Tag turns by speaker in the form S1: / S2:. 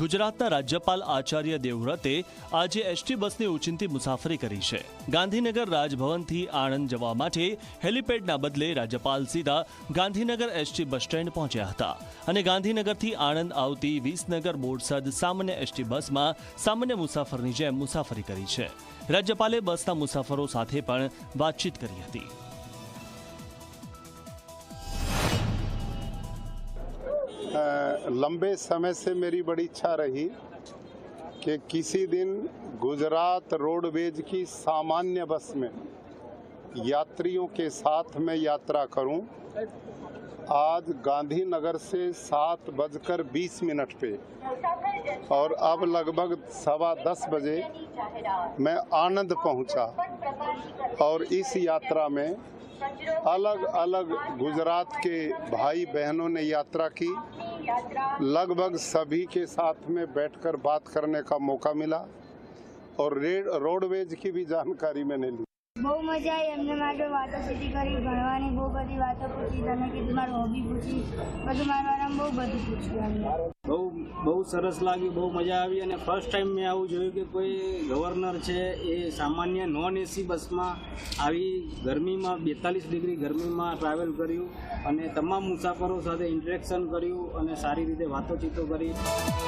S1: ગુજરાતના રાજ્યપાલ આચાર્ય દેવવ્રતે આજે એસટી બસની ઉચિંતી મુસાફરી કરી છે. ગાંધીનગર રાજભવનથી આણંદ જવા માટે હેલિપેડના બદલે રાજ્યપાલ સીધા ગાંધીનગર એસટી બસ સ્ટેન્ડ પહોંચ્યા હતા અને ગાંધીનગરથી આણંદ આવતી વિસનગર બોરસદ સામાન્ય એસટી બસમાં સામાન્ય મુસાફરની જેમ મુસાફરી કરી છે. રાજ્યપાલે બસના મુસાફરો સાથે પણ વાતચીત કરી હતી.
S2: लंबे समय से मेरी बड़ी इच्छा रही कि किसी दिन गुजरात रोडवेज़ की सामान्य बस में यात्रियों के साथ मैं यात्रा करूँ। आज गांधीनगर से सात बजकर बीस मिनट पे और अब लगभग सवा दस बजे मैं आनंद पहुँचा और इस यात्रा में अलग अलग गुजरात के भाई बहनों ने यात्रा की। लगभग सभी के साथ में बैठकर बात करने का मौका मिला और रेड रोडवेज़ की भी जानकारी मैंने ली।
S3: બહુ મજા આવી એમને માટે વાતો સીધી કરી, ભણવાની બહુ બધી વાતો પૂછી, તમે કીધું મારું હોબી પૂછી, બધું મારા વાળામાં બહુ બધું પૂછ્યું
S4: બહુ બહુ સરસ લાગ્યું, બહુ મજા આવી અને ફર્સ્ટ ટાઈમ મેં આવું જોયું કે કોઈ ગવર્નર છે એ સામાન્ય નોન એસી બસમાં આવી ગરમીમાં, બેતાલીસ ડિગ્રી ગરમીમાં ટ્રાવેલ કર્યું અને તમામ મુસાફરો સાથે ઇન્ટરેક્શન કર્યું અને સારી રીતે વાતોચીતો કરી.